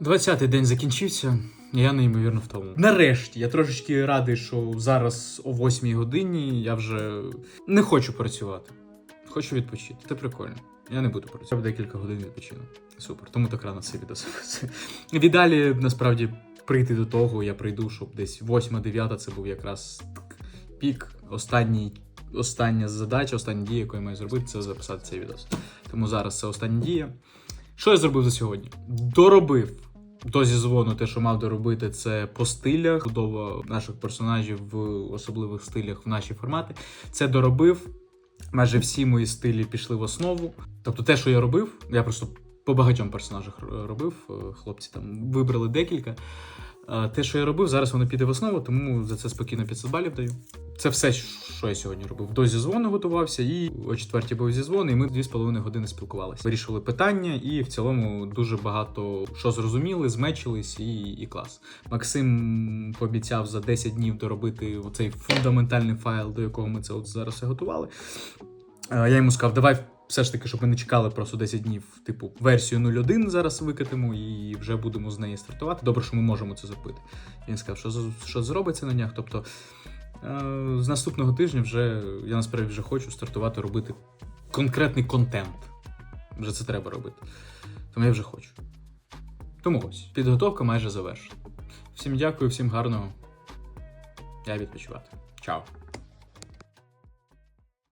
20-й день закінчився, я неймовірно втомив. Нарешті, я трошечки радий, що зараз о 8-й годині я вже не хочу працювати. Хочу відпочити. Це прикольно. Я не буду працювати. Декілька годин відпочину. Супер. Тому так рано це відео записую. В насправді, прийти до того, я прийду, щоб десь 8-9 це був якраз пік. Останній, остання задача, остання дія, яку я маю зробити, це записати цей відео. Тому зараз це остання дія. Що я зробив за сьогодні? Доробив до зізвону те, що мав доробити, це по стилях, будова наших персонажів в особливих стилях в наші формати. Це доробив. Майже всі мої стилі пішли в основу. Тобто, те, що я робив, я просто по багатьом персонажах робив. е, Хлопці там вибрали декілька. Е, Те, що я робив, зараз воно піде в основу, тому за це спокійно 500 балів даю. Це все, що я сьогодні робив. До зізвону готувався, і о четвертій був зізвон, і ми дві з половиною години спілкувалися. Вирішували питання, і в цілому дуже багато що зрозуміли, змечились, і, і клас. Максим пообіцяв за 10 днів доробити цей фундаментальний файл, до якого ми це от зараз все готували. Я йому сказав, давай все ж таки, щоб ми не чекали просто 10 днів, типу, версію 0.1 зараз викатимо і вже будемо з неї стартувати. Добре, що ми можемо це зробити. Він сказав, що, що зробиться на днях. Тобто з наступного тижня вже я насправді вже хочу стартувати робити конкретний контент. Вже це треба робити. Тому я вже хочу. Тому ось, підготовка майже завершена. Всім дякую, всім гарного. Я відпочивати. Чао.